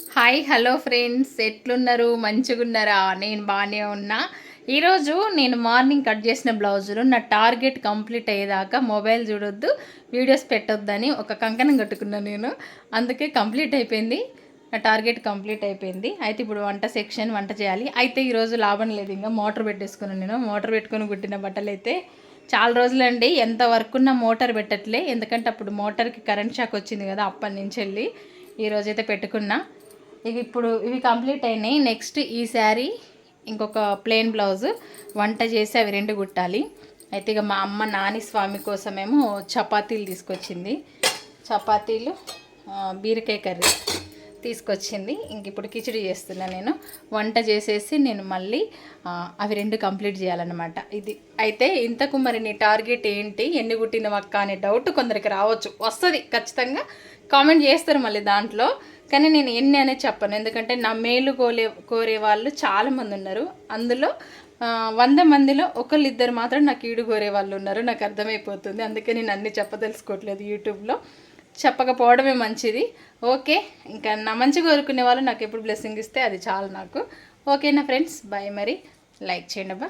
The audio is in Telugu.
హాయ్ హలో ఫ్రెండ్స్ ఎట్లున్నారు? మంచిగున్నారా? నేను బాగానే ఉన్నా. ఈరోజు నేను మార్నింగ్ కట్ చేసిన బ్లౌజులు నా టార్గెట్ కంప్లీట్ అయ్యేదాకా మొబైల్ చూడొద్దు వీడియోస్ పెట్టొద్దని ఒక కంకణం కట్టుకున్నాను నేను. అందుకే కంప్లీట్ అయిపోయింది. నా టార్గెట్ కంప్లీట్ అయిపోయింది. అయితే ఇప్పుడు వంట సెక్షన్ వంట చేయాలి. అయితే ఈరోజు లాభం లేదు. ఇంకా మోటార్ పెట్టేసుకున్నాను నేను. మోటార్ పెట్టుకొని కుట్టిన బట్టలు అయితే చాలా రోజులండి. ఎంత వర్క్ ఉన్న మోటార్ పెట్టట్లే. ఎందుకంటే అప్పుడు మోటార్కి కరెంట్ షాక్ వచ్చింది కదా అప్పటి నుంచి వెళ్ళి ఈ రోజైతే పెట్టుకున్నా. ఇవి ఇప్పుడు ఇవి కంప్లీట్ అయినాయి. నెక్స్ట్ ఈ శారీ ఇంకొక ప్లెయిన్ బ్లౌజ్. వంట చేసి అవి రెండు కుట్టాలి. అయితే ఇక మా అమ్మ నాని స్వామి కోసమేమో చపాతీలు తీసుకొచ్చింది. చపాతీలు బీరకాయ కర్రీ తీసుకొచ్చింది. ఇంక ఇప్పుడు కిచిడి చేస్తున్నా నేను. వంట చేసేసి నేను మళ్ళీ అవి రెండు కంప్లీట్ చేయాలన్నమాట. ఇది అయితే ఇంతకు మరి నీ టార్గెట్ ఏంటి? ఎన్ని కుట్టినవక్క అనే డౌట్ కొందరికి రావచ్చు. వస్తుంది ఖచ్చితంగా. కామెంట్ చేస్తారు మళ్ళీ దాంట్లో. కానీ నేను ఎన్ని అనేది చెప్పను. ఎందుకంటే నా మేలు కోలే కోరే వాళ్ళు చాలామంది ఉన్నారు. అందులో వంద మందిలో ఒకళ్ళు ఇద్దరు మాత్రం నాకు ఈడు కోరే వాళ్ళు ఉన్నారు. నాకు అర్థమైపోతుంది. అందుకే నేను అన్ని చెప్పదలుచుకోవట్లేదు యూట్యూబ్లో. చెప్పకపోవడమే మంచిది. ఓకే ఇంకా నా మంచి కోరుకునే వాళ్ళు నాకు ఎప్పుడు బ్లెస్సింగ్ ఇస్తే అది చాలు నాకు. ఓకేనా ఫ్రెండ్స్? బాయ్ మరి. లైక్ చేయండి అబ్బా.